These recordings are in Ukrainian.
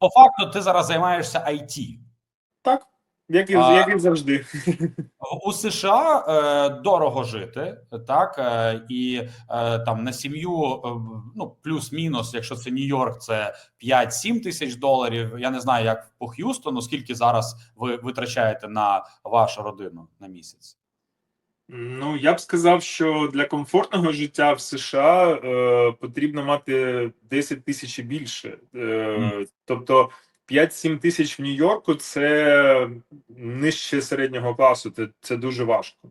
по факту ти зараз займаєшся IT. Так, як і, А- як і завжди. У США е, дорого жити, так е, і е, там на сім'ю, е, ну плюс-мінус, якщо це Нью-Йорк, це 5-7 тисяч доларів. Я не знаю, як по Х'юстону, скільки зараз ви витрачаєте на вашу родину на місяць. Ну, я б сказав, що для комфортного життя в США е, потрібно мати 10 тисяч і більше. Е, Мгм. Тобто 5-7 тисяч в Нью-Йорку це нижче середнього класу. Це, це дуже важко.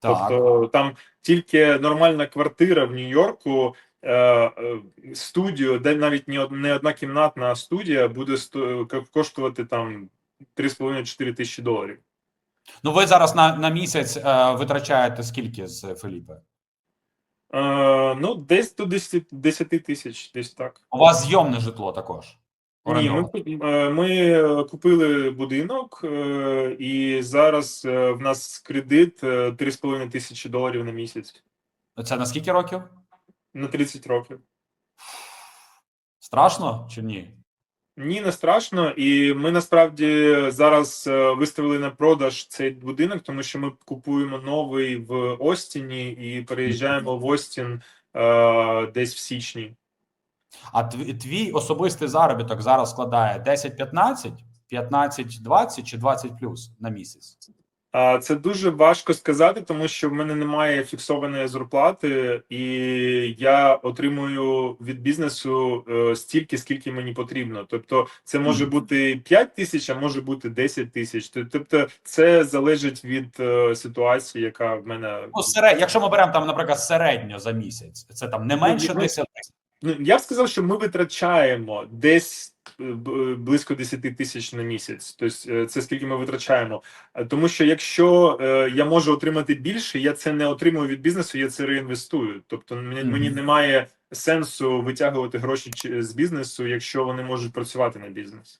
Так, Тобто там тільки нормальна квартира в Нью-Йорку, е, е, студіо, де навіть не не одна кімнатна студія буде сто- коштувати там 3,5-4 тисячі доларів. Ну ви зараз на, на місяць е, витрачаєте скільки з Феліпе? Е, ну, десь до 10, 10 тисяч, десь так. У вас зйомне житло також. Ні, ми, е, ми купили будинок, е, і зараз е, в нас кредит е, 3,5 тисячі доларів на місяць Це на скільки років? на 30 років. Страшно чи ні? Ні, не страшно. І ми насправді зараз е, виставили на продаж цей будинок, тому що ми купуємо новий в Остіні і переїжджаємо в Остін е, десь в січні. А твій, особистий заробіток зараз складає 10-15, 15-20 чи 20 плюс на місяць? Це дуже важко сказати, тому що в мене немає фіксованої зарплати, і я отримую від бізнесу е, стільки, скільки мені потрібно. Тобто, це може бути 5 тисяч, а може бути 10 тисяч. Тобто, це залежить від е, ситуації, яка в мене Ну, серед... якщо ми беремо там, наприклад, середньо за місяць, це там не менше ну, 10 Ну, я б сказав, що ми витрачаємо десь близько 10 тисяч на місяць. Тобто е, це скільки ми витрачаємо. Е, Тому що якщо е, я можу отримати більше, я це не отримую від бізнесу, я це реінвестую. Тобто мені, мені немає сенсу витягувати гроші з бізнесу, якщо вони можуть працювати на бізнес.